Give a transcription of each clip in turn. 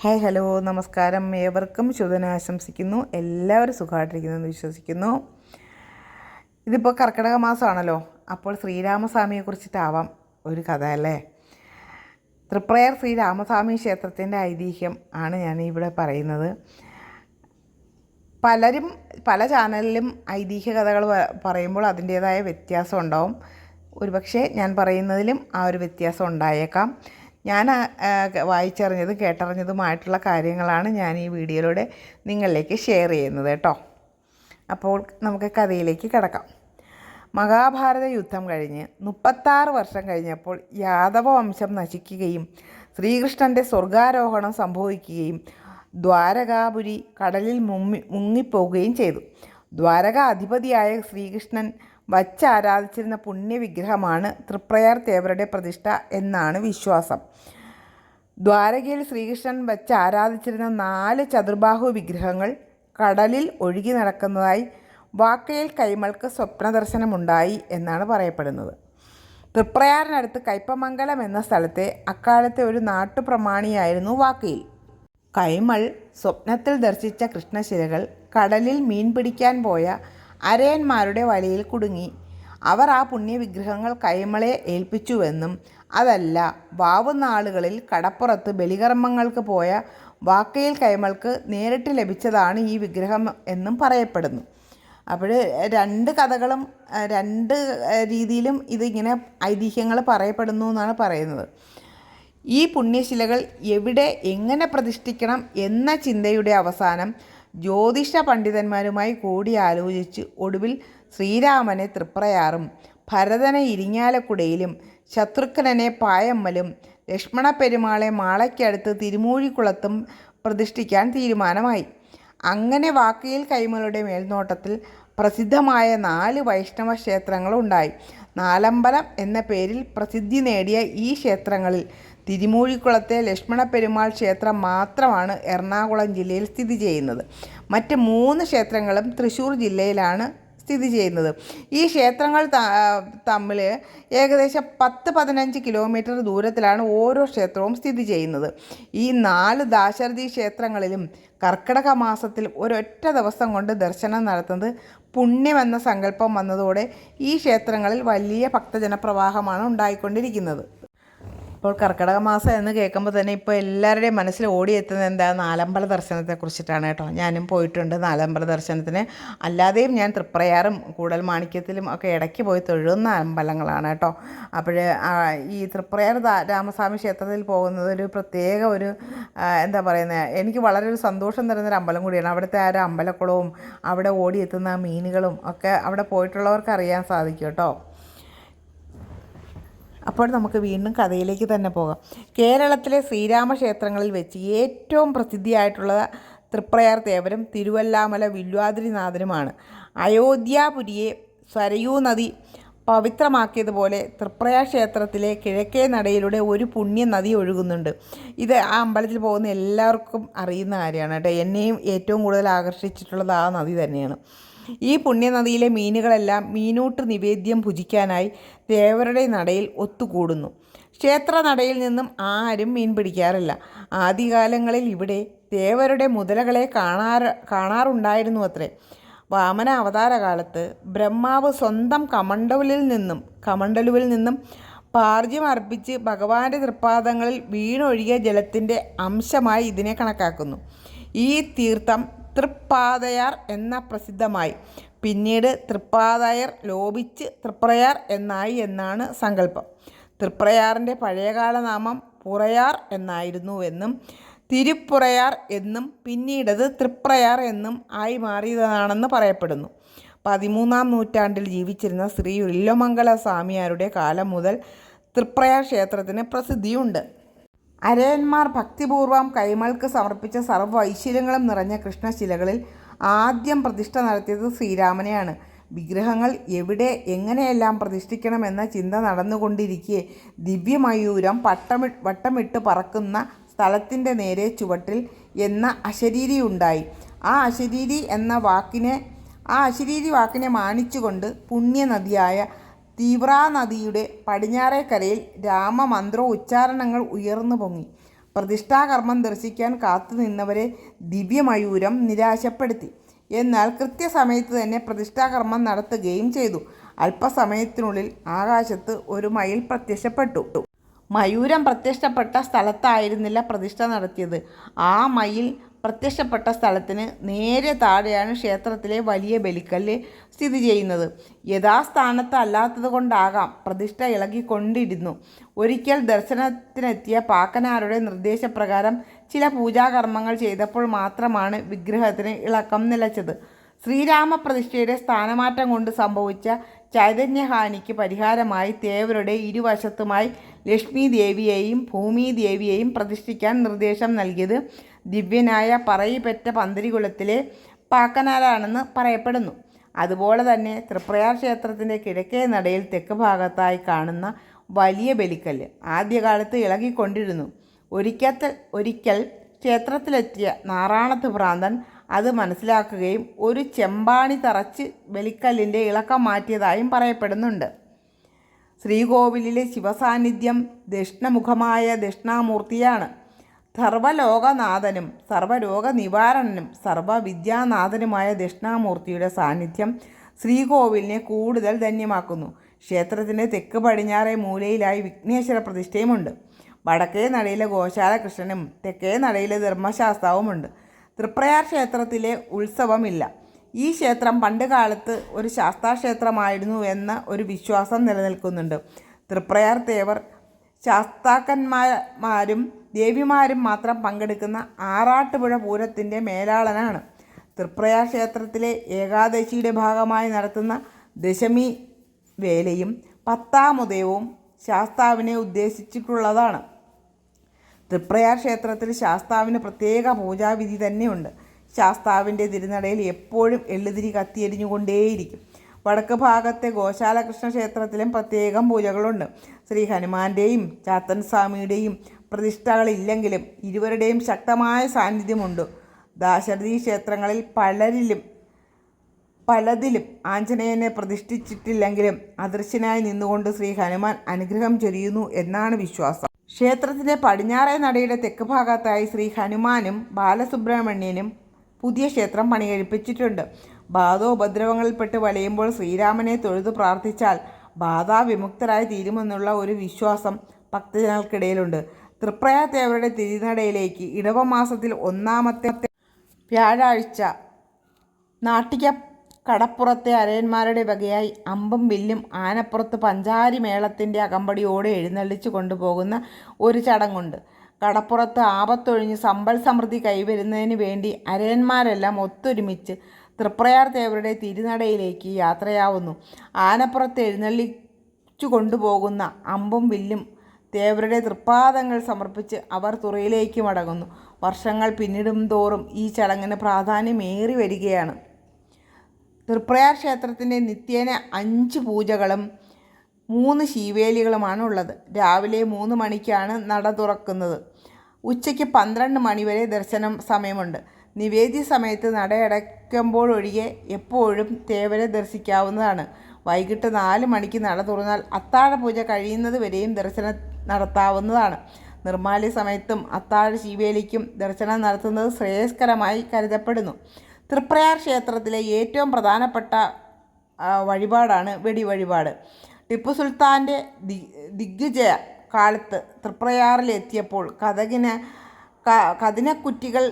Hi hello. നമസ്കാരം. ഏവർക്കും ശുഭന ആശംസിക്കുന്നു. എല്ലാവരും സുഖമായിട്ടിരിക്കുന്നു എന്ന് വിശ്വസിക്കുന്നു. ഇതിപ്പോൾ കർക്കിടക മാസമാണല്ലോ. അപ്പോൾ ശ്രീരാമസ്വാമിയെ കുറിച്ചിട്ടാവാം ഒരു കഥ അല്ലേ? തൃപ്രയർ ശ്രീരാമസ്വാമി ക്ഷേത്രത്തിന്റെ ഐതിഹ്യം ആണ് ഞാൻ ഇവിടെ പറയുന്നത്. പലരും പല ചാനലിലും ഐതിഹ്യ കഥകൾ പറയുമ്പോൾ അതിന്റേതായ വ്യത്യാസം ഉണ്ടാവും. ഒരുപക്ഷെ ഞാൻ പറയുന്നതിലും ആ ഒരു വ്യത്യാസം ഉണ്ടായേക്കാം. ഞാൻ വായിച്ചറിഞ്ഞതും കേട്ടറിഞ്ഞതുമായിട്ടുള്ള കാര്യങ്ങളാണ് ഞാൻ ഈ വീഡിയോയിലൂടെ നിങ്ങളിലേക്ക് ഷെയർ ചെയ്യുന്നത് കേട്ടോ. അപ്പോൾ നമുക്ക് കഥയിലേക്ക് കിടക്കാം. മഹാഭാരത യുദ്ധം കഴിഞ്ഞ് മുപ്പത്താറ് വർഷം കഴിഞ്ഞപ്പോൾ യാദവ വംശം നശിക്കുകയും ശ്രീകൃഷ്ണന്റെ സ്വർഗാരോഹണം സംഭവിക്കുകയും ദ്വാരകാപുരി കടലിൽ മുങ്ങി മുങ്ങിപ്പോവുകയും ചെയ്തു. ദ്വാരകാധിപതിയായ ശ്രീകൃഷ്ണൻ വച്ചാരാധിച്ചിരുന്ന പുണ്യവിഗ്രഹമാണ് തൃപ്രയാർ തേവരുടെ പ്രതിഷ്ഠ എന്നാണ് വിശ്വാസം. ദ്വാരകയിൽ ശ്രീകൃഷ്ണൻ വച്ച് ആരാധിച്ചിരുന്ന നാല് ചതുർബാഹു വിഗ്രഹങ്ങൾ കടലിൽ ഒഴുകി നടക്കുന്നതായി വാക്കയിൽ കൈമൾക്ക് സ്വപ്നദർശനമുണ്ടായി എന്നാണ് പറയപ്പെടുന്നത്. തൃപ്രയാറിനടുത്ത് കൈപ്പമംഗലം എന്ന സ്ഥലത്തെ അക്കാലത്തെ ഒരു നാട്ടുപ്രമാണിയായിരുന്നു വാക്കയിൽ. കൈമൾ സ്വപ്നത്തിൽ ദർശിച്ച കൃഷ്ണശിലകൾ കടലിൽ മീൻ പിടിക്കാൻ പോയ അരയന്മാരുടെ വഴിയിൽ കുടുങ്ങി. അവർ ആ പുണ്യവിഗ്രഹങ്ങൾ കൈമളെ ഏൽപ്പിച്ചുവെന്നും അതല്ല വാവുന്ന കടപ്പുറത്ത് ബലികർമ്മങ്ങൾക്ക് പോയ വാക്കയിൽ കൈമൾക്ക് നേരിട്ട് ലഭിച്ചതാണ് ഈ വിഗ്രഹം എന്നും പറയപ്പെടുന്നു. അപ്പോൾ രണ്ട് കഥകളും രണ്ട് രീതിയിലും ഇതിങ്ങനെ ഐതിഹ്യങ്ങൾ പറയപ്പെടുന്നു എന്നാണ് പറയുന്നത്. ഈ പുണ്യശിലകൾ എവിടെ എങ്ങനെ പ്രതിഷ്ഠിക്കണം എന്ന ചിന്തയുടെ അവസാനം ജ്യോതിഷ പണ്ഡിതന്മാരുമായി കൂടിയാലോചിച്ച് ഒടുവിൽ ശ്രീരാമനെ തൃപ്രയാറും. ഭരതനെ ഇരിങ്ങാലക്കുടയിലും ശത്രുഘ്നനെ പായമ്മലും ലക്ഷ്മണ പെരുമാളെ മാളയ്ക്കടുത്ത് തിരുമൂഴിക്കുളത്തും പ്രതിഷ്ഠിക്കാൻ തീരുമാനമായി. അങ്ങനെ വാക്കയിൽ കൈമലുടെ മേൽനോട്ടത്തിൽ പ്രസിദ്ധമായ നാല് വൈഷ്ണവ ക്ഷേത്രങ്ങളുണ്ടായി. നാലമ്പലം എന്ന പേരിൽ പ്രസിദ്ധി നേടിയ ഈ ക്ഷേത്രങ്ങളിൽ തിരുമൂഴിക്കുളത്തെ ലക്ഷ്മണ പെരുമാൾ ക്ഷേത്രം മാത്രമാണ് എറണാകുളം ജില്ലയിൽ സ്ഥിതി ചെയ്യുന്നത്. മറ്റ് മൂന്ന് ക്ഷേത്രങ്ങളും തൃശ്ശൂർ ജില്ലയിലാണ് സ്ഥിതി ചെയ്യുന്നത്. ഈ ക്ഷേത്രങ്ങൾ തമ്മിൽ ഏകദേശം പത്ത് പതിനഞ്ച് കിലോമീറ്റർ ദൂരത്തിലാണ് ഓരോ ക്ഷേത്രവും സ്ഥിതി ചെയ്യുന്നത്. ഈ നാല് ദാശരഥി ക്ഷേത്രങ്ങളിലും കർക്കിടക മാസത്തിൽ ഒരൊറ്റ ദിവസം കൊണ്ട് ദർശനം നടത്തുന്നത് പുണ്യമെന്ന സങ്കല്പം വന്നതോടെ ഈ ക്ഷേത്രങ്ങളിൽ വലിയ ഭക്തജനപ്രവാഹമാണ് ഉണ്ടായിക്കൊണ്ടിരിക്കുന്നത്. ഇപ്പോൾ കർക്കിടക മാസം എന്ന് കേൾക്കുമ്പോൾ തന്നെ ഇപ്പോൾ എല്ലാവരുടെയും മനസ്സിൽ ഓടിയെത്തുന്നത് എന്താ? നാലമ്പല ദർശനത്തെക്കുറിച്ചിട്ടാണ് കേട്ടോ. ഞാനും പോയിട്ടുണ്ട് നാലമ്പല ദർശനത്തിന്. അല്ലാതെയും ഞാൻ തൃപ്രയാറും കൂടൽ മാണിക്യത്തിലും ഒക്കെ ഇടയ്ക്ക് പോയി തൊഴുന്ന അമ്പലങ്ങളാണ് കേട്ടോ. അപ്പോൾ ഈ തൃപ്രയാർ രാമസ്വാമി ക്ഷേത്രത്തിൽ പോകുന്നത് ഒരു പ്രത്യേക ഒരു എന്താ പറയുന്നത് എനിക്ക് വളരെ ഒരു സന്തോഷം തരുന്നൊരു അമ്പലം കൂടിയാണ്. അവിടുത്തെ ആ ഒരു അമ്പലക്കുളവും അവിടെ ഓടിയെത്തുന്ന മീനുകളും ഒക്കെ അവിടെ പോയിട്ടുള്ളവർക്ക് അറിയാൻ സാധിക്കും കേട്ടോ. അപ്പോൾ നമുക്ക് വീണ്ടും കഥയിലേക്ക് തന്നെ പോകാം. കേരളത്തിലെ ശ്രീരാമക്ഷേത്രങ്ങളിൽ വെച്ച് ഏറ്റവും പ്രസിദ്ധിയായിട്ടുള്ള തൃപ്രയാർ തേവരും തിരുവല്ലാമല വില്വാദ്രിനാഥനുമാണ്. അയോധ്യാപുരിയെ സരയൂ നദി പവിത്രമാക്കിയതുപോലെ തൃപ്രയാർ ക്ഷേത്രത്തിലെ കിഴക്കേ നടയിലൂടെ ഒരു പുണ്യ നദി ഒഴുകുന്നുണ്ട്. ഇത് ആ അമ്പലത്തിൽ പോകുന്ന എല്ലാവർക്കും അറിയുന്ന കാര്യമാണ് കേട്ടോ. എന്നെയും ഏറ്റവും കൂടുതൽ ആകർഷിച്ചിട്ടുള്ളത് ആ നദി തന്നെയാണ്. ഈ പുണ്യനദിയിലെ മീനുകളെല്ലാം മീനൂട്ട് നിവേദ്യം ഭുജിക്കാനായി ദേവരുടെ നടയിൽ ഒത്തുകൂടുന്നു. ക്ഷേത്ര നടയിൽ നിന്നും ആരും മീൻ പിടിക്കാറില്ല. ആദ്യകാലങ്ങളിൽ ഇവിടെ ദേവരുടെ മുതലകളെ കാണാറ് കാണാറുണ്ടായിരുന്നു അത്രേ വാമന അവതാര കാലത്ത് ബ്രഹ്മാവ് സ്വന്തം കമണ്ഡലുവിൽ നിന്നും കമണ്ഡലുവിൽ നിന്നും പാർജ്യം അർപ്പിച്ച് ഭഗവാന്റെ തൃപ്പാദങ്ങളിൽ വീണൊഴുകിയ ജലത്തിന്റെ അംശമായി ഇതിനെ കണക്കാക്കുന്നു. ഈ തീർത്ഥം തൃപ്പാതയാർ എന്ന പ്രസിദ്ധമായി. പിന്നീട് തൃപ്പാതയർ ലോപിച്ച് തൃപ്രയാർ എന്നായി എന്നാണ് സങ്കല്പം. തൃപ്രയാറിന്റെ പഴയകാല നാമം പുറയാർ എന്നായിരുന്നു എന്നും തിരുപ്പുറയാർ എന്നും പിന്നീടത് തൃപ്രയാർ എന്നും ആയി മാറിയതാണെന്ന് പറയപ്പെടുന്നു. പതിമൂന്നാം നൂറ്റാണ്ടിൽ ജീവിച്ചിരുന്ന ശ്രീ ഉല്ലമംഗല സ്വാമിയാരുടെ കാലം മുതൽ തൃപ്രയാർ ക്ഷേത്രത്തിന് പ്രസിദ്ധിയുണ്ട്. അരയന്മാർ ഭക്തിപൂർവം കൈമൾക്ക് സമർപ്പിച്ച സർവ ഐശ്വര്യങ്ങളും നിറഞ്ഞ കൃഷ്ണശിലകളിൽ ആദ്യം പ്രതിഷ്ഠ നടത്തിയത് ശ്രീരാമനെയാണ്. വിഗ്രഹങ്ങൾ എവിടെ എങ്ങനെയെല്ലാം പ്രതിഷ്ഠിക്കണമെന്ന ചിന്ത നടന്നുകൊണ്ടിരിക്കെ ദിവ്യമയൂരം പട്ടമി വട്ടമിട്ട് പറക്കുന്ന സ്ഥലത്തിന്റെ നേരെ ചുവട്ടിൽ എന്ന അശരീരി ഉണ്ടായി. ആ അശരീരി എന്ന വാക്കിനെ ആ അശരീരി വാക്കിനെ മാനിച്ചുകൊണ്ട് പുണ്യനദിയായ തീവ്രാ നദിയുടെ പടിഞ്ഞാറേക്കരയിൽ രാമമന്ത്ര ഉച്ചാരണങ്ങൾ ഉയർന്നു പൊങ്ങി. പ്രതിഷ്ഠാകർമ്മം ദർശിക്കാൻ കാത്തുനിന്നവരെ ദിവ്യമയൂരം നിരാശപ്പെടുത്തി. എന്നാൽ കൃത്യസമയത്ത് തന്നെ പ്രതിഷ്ഠാകർമ്മം നടത്തുകയും ചെയ്തു. അല്പസമയത്തിനുള്ളിൽ ആകാശത്ത് ഒരു മയിൽ പ്രത്യക്ഷപ്പെട്ടു. മയൂരം പ്രത്യക്ഷപ്പെട്ട സ്ഥലത്തായിരുന്നില്ല പ്രതിഷ്ഠ നടത്തിയത്. ആ മയിൽ പ്രത്യക്ഷപ്പെട്ട സ്ഥലത്തിന് നേരെ താഴെയാണ് ക്ഷേത്രത്തിലെ വലിയ ബലിക്കല്ല് സ്ഥിതി ചെയ്യുന്നത്. യഥാസ്ഥാനത്ത് അല്ലാത്തത് കൊണ്ടാകാം പ്രതിഷ്ഠ ഇളകിക്കൊണ്ടിരുന്നു. ഒരിക്കൽ ദർശനത്തിനെത്തിയ പാക്കനാരുടെ നിർദ്ദേശപ്രകാരം ചില പൂജാകർമ്മങ്ങൾ ചെയ്തപ്പോൾ മാത്രമാണ് വിഗ്രഹത്തിന് ഇളക്കം നിലച്ചത്. ശ്രീരാമപ്രതിഷ്ഠയുടെ സ്ഥാനമാറ്റം കൊണ്ട് സംഭവിച്ച ചൈതന്യഹാനിക്ക് പരിഹാരമായി തേവരുടെ ഇരുവശത്തുമായി ലക്ഷ്മി ദേവിയെയും ഭൂമി ദേവിയെയും പ്രതിഷ്ഠിക്കാൻ നിർദ്ദേശം നൽകിയത് ദിവ്യനായ പറയിപ്പറ്റ പന്തിരികുളത്തിലെ പാക്കനാലാണെന്ന് പറയപ്പെടുന്നു. അതുപോലെ തന്നെ തൃപ്രയാർ ക്ഷേത്രത്തിന്റെ കിഴക്കേ നടയിൽ തെക്ക് ഭാഗത്തായി കാണുന്ന വലിയ ബലിക്കല്ല് ആദ്യകാലത്ത് ഇളകിക്കൊണ്ടിരുന്നു. ഒരിക്കൽ ഒരിക്കൽ ക്ഷേത്രത്തിലെത്തിയ നാറാണത്ത് ഭ്രാന്തൻ അത് മനസ്സിലാക്കുകയും ഒരു ചെമ്പാണി തറച്ച് ബലിക്കല്ലിന്റെ ഇളക്കം മാറ്റിയതായും പറയപ്പെടുന്നുണ്ട്. ശ്രീകോവിലിലെ ശിവസാന്നിധ്യം ദക്ഷിണമുഖമായ ദക്ഷിണാമൂർത്തിയാണ്. സർവലോകനാഥനും സർവരോഗ നിവാരണനും സർവവിദ്യാനാഥനുമായ ദക്ഷിണാമൂർത്തിയുടെ സാന്നിധ്യം ശ്രീകോവിലിനെ കൂടുതൽ ധന്യമാക്കുന്നു. ക്ഷേത്രത്തിന്റെ തെക്ക് പടിഞ്ഞാറേ മൂലയിലായി വിഘ്നേശ്വര പ്രതിഷ്ഠയുമുണ്ട്. വടക്കേ നടയിലെ ഗോശാലകൃഷ്ണനും തെക്കേ നടയിലെ ധർമ്മശാസ്താവുമുണ്ട്. തൃപ്രയാർ ക്ഷേത്രത്തിലെ ഉത്സവമില്ല. ഈ ക്ഷേത്രം പണ്ട് കാലത്ത് ഒരു ശാസ്താക്ഷേത്രമായിരുന്നു എന്ന ഒരു വിശ്വാസം നിലനിൽക്കുന്നുണ്ട്. തൃപ്രയാർ തേവർ ശാസ്താക്കന്മാരും ദേവിമാരും മാത്രം പങ്കെടുക്കുന്ന ആറാട്ടുപുഴ പൂരത്തിന്റെ മേലാളനാണ്. തൃപ്രയാർ ക്ഷേത്രത്തിലെ ഏകാദശിയുടെ ഭാഗമായി നടത്തുന്ന ദശമി വേലയും പത്താമുദയവും ശാസ്താവിനെ ഉദ്ദേശിച്ചിട്ടുള്ളതാണ്. തൃപ്രയാർ ക്ഷേത്രത്തിൽ ശാസ്താവിന് പ്രത്യേക പൂജാവിധി തന്നെയുണ്ട്. ശാസ്താവിന്റെ തിരുനടയിൽ എപ്പോഴും എള്ളുതിരി കത്തിയെരിഞ്ഞുകൊണ്ടേയിരിക്കും വടക്ക് ഭാഗത്തെ ഗോശാലകൃഷ്ണ ക്ഷേത്രത്തിലും പ്രത്യേകം പൂജകളുണ്ട്. ശ്രീ ഹനുമാന്റെയും ചാത്തൻ സ്വാമിയുടെയും പ്രതിഷ്ഠകളില്ലെങ്കിലും ഇരുവരുടെയും ശക്തമായ സാന്നിധ്യമുണ്ട്. ദാശരഥി ക്ഷേത്രങ്ങളിൽ പലരിലും പലതിലും ആഞ്ജനേയനെ പ്രതിഷ്ഠിച്ചിട്ടില്ലെങ്കിലും അദൃശ്യനായി നിന്നുകൊണ്ട് ശ്രീ ഹനുമാൻ അനുഗ്രഹം ചൊരിയുന്നു എന്നാണ് വിശ്വാസം. ക്ഷേത്രത്തിന്റെ പടിഞ്ഞാറേ നടയുടെ തെക്ക് ഭാഗത്തായി ശ്രീ ഹനുമാനും ബാലസുബ്രഹ്മണ്യനും പുതിയ ക്ഷേത്രം പണികഴിപ്പിച്ചിട്ടുണ്ട്. ബാധോപദ്രവങ്ങളിൽപ്പെട്ട് വലയുമ്പോൾ ശ്രീരാമനെ തൊഴുതു പ്രാർത്ഥിച്ചാൽ ബാധാവിമുക്തരായി തീരുമെന്നുള്ള ഒരു വിശ്വാസം ഭക്തജനങ്ങൾക്കിടയിലുണ്ട്. തൃപ്രയാ തേവരുടെ തിരുനടയിലേക്ക് ഇടവമാസത്തിൽ ഒന്നാമത്തെ വ്യാഴാഴ്ച നാട്ടിക കടപ്പുറത്തെ അരയന്മാരുടെ വകയായി അമ്പും വില്ലും ആനപ്പുറത്ത് പഞ്ചാരി മേളത്തിന്റെ അകമ്പടിയോടെ എഴുന്നള്ളിച്ചു കൊണ്ടുപോകുന്ന ഒരു ചടങ്ങുണ്ട്. കടപ്പുറത്ത് ആപത്തൊഴിഞ്ഞ് സമ്പൽ സമൃദ്ധി കൈവരുന്നതിന് വേണ്ടി അരയന്മാരെല്ലാം ഒത്തൊരുമിച്ച് തൃപ്രയാർ ദേവരുടെ തിരുനടയിലേക്ക് യാത്രയാവുന്നു. ആനപ്പുറത്ത് എഴുന്നള്ളിച്ചു കൊണ്ടുപോകുന്ന അമ്പും വില്ലും തേവരുടെ തൃപ്പാദങ്ങൾ സമർപ്പിച്ച് അവർ തുറയിലേക്ക് മടങ്ങുന്നു. വർഷങ്ങൾ പിന്നിടും തോറും ഈ ചടങ്ങിന് പ്രാധാന്യമേറി വരികയാണ്. തൃപ്രയാർ ക്ഷേത്രത്തിന്റെ നിത്യേന അഞ്ച് പൂജകളും മൂന്ന് ശീവേലികളുമാണ് ഉള്ളത് രാവിലെ മൂന്ന് മണിക്കാണ് നട തുറക്കുന്നത്. ഉച്ചയ്ക്ക് പന്ത്രണ്ട് മണിവരെ ദർശനം സമയമുണ്ട്. നിവേദ്യ സമയത്ത് നടയടയ്ക്കുമ്പോഴൊഴികെ എപ്പോഴും തേവരെ ദർശിക്കാവുന്നതാണ്. വൈകിട്ട് നാല് മണിക്ക് നട തുറന്നാൽ അത്താഴ പൂജ കഴിയുന്നത് വരെയും ദർശനം നടത്താവുന്നതാണ്. നിർമ്മാല്യ സമയത്തും അത്താഴ ശിവേലിക്കും ദർശനം നടത്തുന്നത് ശ്രേയസ്കരമായി കരുതപ്പെടുന്നു. തൃപ്രയാർ ക്ഷേത്രത്തിലെ ഏറ്റവും പ്രധാനപ്പെട്ട വഴിപാടാണ് വെടി വഴിപാട് ടിപ്പു സുൽത്താന്റെ ദി ദിഗ്വിജയ കാലത്ത് തൃപ്രയാറിലെത്തിയപ്പോൾ കഥകിന് കഥിനക്കുറ്റികൾ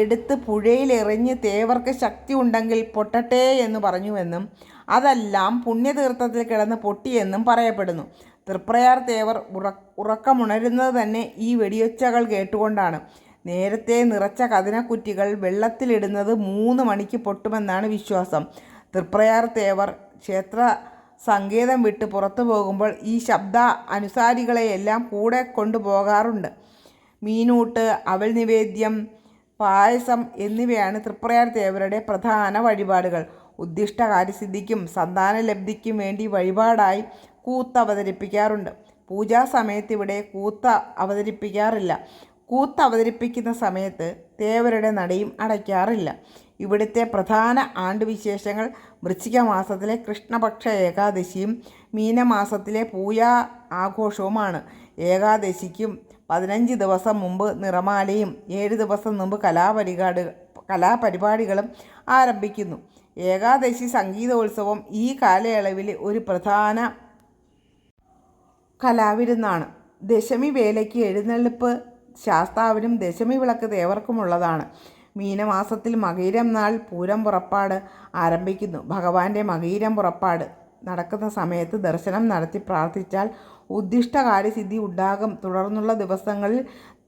എടുത്ത് പുഴയിലെറിഞ്ഞ് തേവർക്ക് ശക്തി ഉണ്ടെങ്കിൽ പൊട്ടട്ടെ എന്ന് പറഞ്ഞുവെന്നും അതെല്ലാം പുണ്യതീർത്ഥത്തിൽ കിടന്ന് പൊട്ടിയെന്നും പറയപ്പെടുന്നു. തൃപ്രയാർ തേവർ ഉറ ഉറക്കമുണരുന്നത് തന്നെ ഈ വെടിയൊച്ചകൾ കേട്ടുകൊണ്ടാണ്. നേരത്തെ നിറച്ച കതിനക്കുറ്റികൾ വെള്ളത്തിലിടുന്നത് മൂന്ന് മണിക്ക് പൊട്ടുമെന്നാണ് വിശ്വാസം. തൃപ്രയാർ തേവർ ക്ഷേത്ര സങ്കേതം വിട്ട് പുറത്തു പോകുമ്പോൾ ഈ ശബ്ദ അനുസാരികളെയെല്ലാം കൂടെ കൊണ്ടുപോകാറുണ്ട്. മീനൂട്ട് അവൽ നിവേദ്യം പായസം എന്നിവയാണ് തൃപ്രയാർ തേവരുടെ പ്രധാന വഴിപാടുകൾ. ഉദ്ദിഷ്ട കാര്യസിദ്ധിക്കും സന്താന ലബ്ധിക്കും വേണ്ടി വഴിപാടായി കൂത്ത് അവതരിപ്പിക്കാറുണ്ട്. പൂജാ സമയത്ത് ഇവിടെ കൂത്ത് അവതരിപ്പിക്കാറില്ല. കൂത്ത് അവതരിപ്പിക്കുന്ന സമയത്ത് തേവരുടെ നടയും അടയ്ക്കാറില്ല. ഇവിടുത്തെ പ്രധാന ആണ്ടുവിശേഷങ്ങൾ വൃശ്ചിക മാസത്തിലെ കൃഷ്ണപക്ഷ ഏകാദശിയും മീനമാസത്തിലെ പൂയ ആഘോഷവുമാണ്. ഏകാദശിക്കും പതിനഞ്ച് ദിവസം മുമ്പ് നിറമാലയും ഏഴ് ദിവസം മുമ്പ് കലാപരിപാടി കലാപരിപാടികളും ആരംഭിക്കുന്നു. ഏകാദശി സംഗീതോത്സവം ഈ കാലയളവിൽ ഒരു പ്രധാന കലാവിരുന്നാണ്. ദശമി വേലയ്ക്ക് എഴുന്നള്ളിപ്പ് ശാസ്താവിനും ദശമി വിളക്ക് തേവർക്കുമുള്ളതാണ് മീനമാസത്തിൽ മകീരം നാൾ പൂരം പുറപ്പാട് ആരംഭിക്കുന്നു. ഭഗവാന്റെ മകീരം പുറപ്പാട്. നടക്കുന്ന സമയത്ത് ദർശനം നടത്തി പ്രാർത്ഥിച്ചാൽ ഉദ്ദിഷ്ടകാര്യസിദ്ധി ഉണ്ടാകും. തുടർന്നുള്ള ദിവസങ്ങളിൽ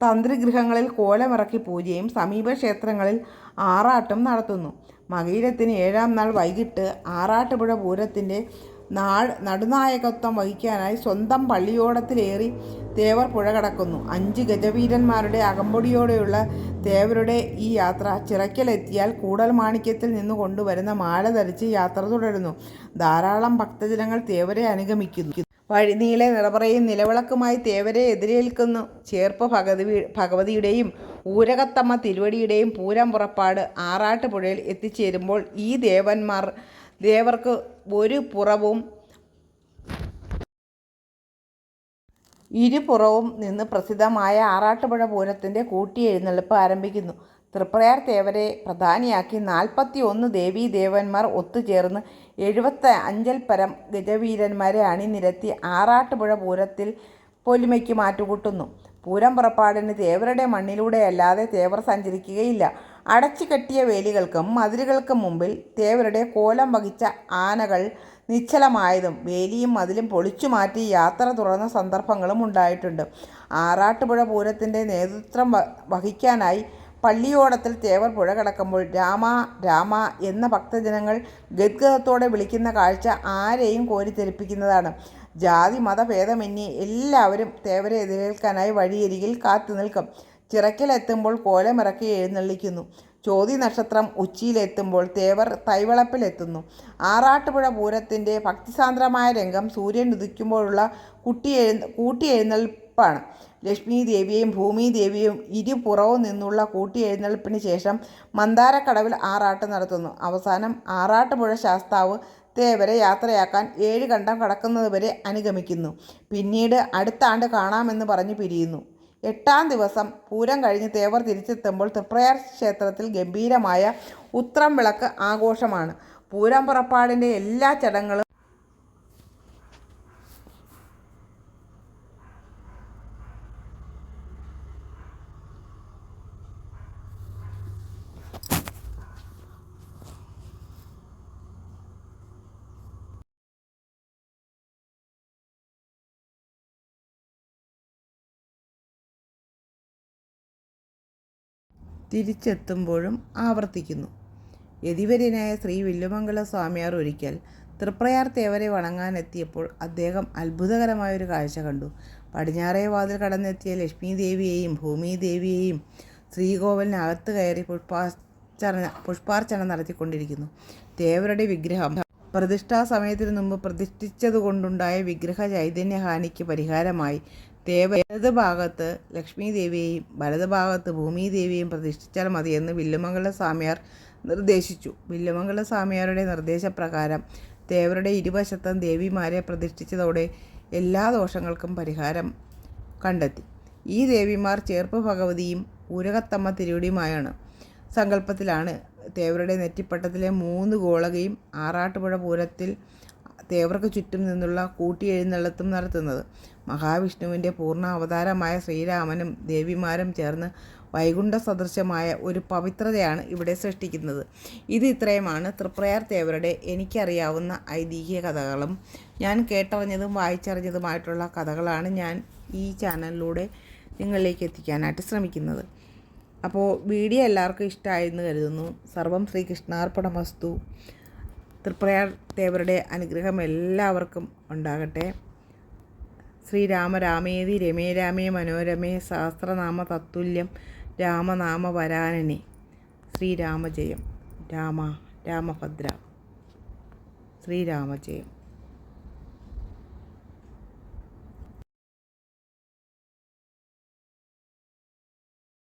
തന്ത്രിഗൃഹങ്ങളിൽ കോലമിറക്കി പൂജയും സമീപ ക്ഷേത്രങ്ങളിൽ ആറാട്ടും നടത്തുന്നു. മകീരത്തിന് ഏഴാം നാൾ വൈകിട്ട് ആറാട്ടുപുഴ പൂരത്തിന്റെ നാൾ നടുനായകത്വം വഹിക്കാനായി സ്വന്തം പള്ളിയോടത്തിലേറി തേവർ പുഴ കടക്കുന്നു. അഞ്ച് ഗജവീരന്മാരുടെ അകമ്പൊടിയോടെയുള്ള തേവരുടെ ഈ യാത്ര ചിറക്കലെത്തിയാൽ കൂടൽ മാണിക്യത്തിൽ നിന്ന് കൊണ്ടുവരുന്ന മാല ധരിച്ച് യാത്ര തുടരുന്നു. ധാരാളം ഭക്തജനങ്ങൾ തേവരെ അനുഗമിക്കുന്നു. വഴിനീളെ നിറപറയും നിലവിളക്കുമായി തേവരെ എതിരേൽക്കുന്നു. ചേർപ്പ് ഭഗതി ഭഗവതിയുടെയും ഊരകത്തമ്മ തിരുവടിയുടെയും പൂരം പുറപ്പാട് ആറാട്ടുപുഴയിൽ എത്തിച്ചേരുമ്പോൾ ഈ ദേവന്മാർ ദേവർക്ക് ഒരു പുറവും ഇരുപുറവും നിന്ന് പ്രസിദ്ധമായ ആറാട്ടുപുഴ പൂരത്തിന്റെ കൂട്ടിയെഴുന്നള്ളിപ്പ് ആരംഭിക്കുന്നു. തൃപ്രയാർ തേവരെ പ്രധാനിയാക്കി നാൽപ്പത്തി ഒന്ന് ദേവീ ദേവന്മാർ ഒത്തുചേർന്ന് എഴുപത്തി അഞ്ചൽ പരം ഗജവീരന്മാരെ അണിനിരത്തി ആറാട്ടുപുഴ പൂരത്തിൽ പൊലിമയ്ക്ക് മാറ്റുകൂട്ടുന്നു. പൂരം പുറപ്പാടിന് തേവരുടെ മണ്ണിലൂടെയല്ലാതെ തേവർ സഞ്ചരിക്കുകയില്ല. അടച്ചു കെട്ടിയ വേലികൾക്കും മതിലുകൾക്കും മുമ്പിൽ തേവരുടെ കോലം വഹിച്ച ആനകൾ നിശ്ചലമായതും വേലിയും മതിലും പൊളിച്ചു മാറ്റി യാത്ര തുറന്ന സന്ദർഭങ്ങളും ഉണ്ടായിട്ടുണ്ട്. ആറാട്ടുപുഴ പൂരത്തിന്റെ നേതൃത്വം വഹിക്കാനായി പള്ളിയോടത്തിൽ തേവർ പുഴ കടക്കുമ്പോൾ രാമ രാമ എന്ന ഭക്തജനങ്ങൾ ഗദ്ഗതത്തോടെ വിളിക്കുന്ന കാഴ്ച ആരെയും കോരിത്തെരിപ്പിക്കുന്നതാണ് ജാതി മതഭേദമന്യേ എല്ലാവരും തേവരെ എതിരേൽക്കാനായി വഴിയരികിൽ കാത്തു നിൽക്കും. ചിറക്കിലെത്തുമ്പോൾ കോലമിറക്കി എഴുന്നള്ളിക്കുന്നു. ചോതി നക്ഷത്രം ഉച്ചിയിലെത്തുമ്പോൾ തേവർ തൈവളപ്പിലെത്തുന്നു. ആറാട്ടുപുഴ പൂരത്തിന്റെ ഭക്തിസാന്ദ്രമായ രംഗം സൂര്യൻ ഉദിക്കുമ്പോഴുള്ള കുട്ടി എഴു കൂട്ടി എഴുന്നള്ളിപ്പാണ്. ലക്ഷ്മി ദേവിയെയും ഭൂമി ദേവിയും ഇരുപുറവും നിന്നുള്ള കൂട്ടി എഴുന്നള്ളിപ്പിന് ശേഷം മന്ദാരക്കടവിൽ ആറാട്ട് നടത്തുന്നു. അവസാനം ആറാട്ടുപുഴ ശാസ്താവ് തേവരെ യാത്രയാക്കാൻ ഏഴ് കണ്ടം കടക്കുന്നതുവരെ അനുഗമിക്കുന്നു. പിന്നീട് അടുത്ത ആണ്ട് കാണാമെന്ന് പറഞ്ഞ് പിരിയുന്നു. എട്ടാം ദിവസം പൂരം കഴിഞ്ഞ് തേവർ തിരിച്ചെത്തുമ്പോൾ തൃപ്രയാർ ക്ഷേത്രത്തിൽ ഗംഭീരമായ ഉത്രം വിളക്ക് ആഘോഷമാണ്. പൂരം പുറപ്പാടിന്റെ എല്ലാ ചടങ്ങുകളും തിരിച്ചെത്തുമ്പോഴും ആവർത്തിക്കുന്നു. യതിവര്യനായ ശ്രീ വില്ലുമംഗല സ്വാമിയാർ ഒരിക്കൽ തൃപ്രയാർ തേവരെ വണങ്ങാനെത്തിയപ്പോൾ അദ്ദേഹം അത്ഭുതകരമായൊരു കാഴ്ച കണ്ടു. പടിഞ്ഞാറേ വാതിൽ കടന്നെത്തിയ ലക്ഷ്മി ദേവിയെയും ഭൂമി ദേവിയെയും ശ്രീകോവിലിനകത്ത് കയറി പുഷ്പാർച്ചന പുഷ്പാർച്ചന നടത്തിക്കൊണ്ടിരിക്കുന്നു. തേവരുടെ വിഗ്രഹം പ്രതിഷ്ഠാ സമയത്തിനു മുമ്പ് പ്രതിഷ്ഠിച്ചതുകൊണ്ടുണ്ടായ വിഗ്രഹ ചൈതന്യഹാനിക്ക് പരിഹാരമായി ദേവ ഇടത് ഭാഗത്ത് ലക്ഷ്മി ദേവിയെയും വലത് ഭാഗത്ത് ഭൂമി ദേവിയെയും പ്രതിഷ്ഠിച്ചാൽ മതിയെന്ന് വില്ലുമംഗല സ്വാമിയാർ നിർദ്ദേശിച്ചു. വില്ലുമംഗല സ്വാമിയാരുടെ നിർദ്ദേശപ്രകാരം ദേവരുടെ ഇരുവശത്തും ദേവിമാരെ പ്രതിഷ്ഠിച്ചതോടെ എല്ലാ ദോഷങ്ങൾക്കും പരിഹാരം കണ്ടെത്തി. ഈ ദേവിമാർ ചേർപ്പ് ഭഗവതിയും ഊരകത്തമ്മ തിരുവടിയുമായാണ്. സങ്കല്പത്തിലാണ് തേവരുടെ നെറ്റിപ്പട്ടത്തിലെ മൂന്ന് ഗോളകയും ആറാട്ടുപുഴ പൂരത്തിൽ ദേവർക്ക് ചുറ്റും നിന്നുള്ള കൂട്ടിയെഴുന്നള്ളത്തും നടത്തുന്നത്. മഹാവിഷ്ണുവിന്റെ പൂർണ അവതാരമായ ശ്രീരാമനും ദേവിമാരും ചേർന്ന് വൈകുണ്ഠ സദൃശമായ ഒരു പവിത്രതയാണ് ഇവിടെ സൃഷ്ടിക്കുന്നത്. ഇത് ഇത്രയുമാണ് തൃപ്രയാർ തേവരുടെ എനിക്കറിയാവുന്ന ഐതിഹ്യ കഥകളും. ഞാൻ കേട്ടറിഞ്ഞതും വായിച്ചറിഞ്ഞതുമായിട്ടുള്ള കഥകളാണ് ഞാൻ ഈ ചാനലിലൂടെ നിങ്ങളിലേക്ക് എത്തിക്കാനായിട്ട് ശ്രമിക്കുന്നത്. അപ്പോൾ വീഡിയോ എല്ലാവർക്കും ഇഷ്ടമായെന്ന് കരുതുന്നു. സർവം ശ്രീകൃഷ്ണാർപ്പണമസ്തു. തൃപ്രയാർ തേവരുടെ അനുഗ്രഹം എല്ലാവർക്കും ഉണ്ടാകട്ടെ. ശ്രീരാമ രാമേതി രമേ രാമേ മനോരമേ ശാസ്ത്രനാമ തത്തുല്യം രാമനാമ വരാനനെ ശ്രീരാമജയം രാമ രാമഭദ്ര. ശ്രീരാമജയം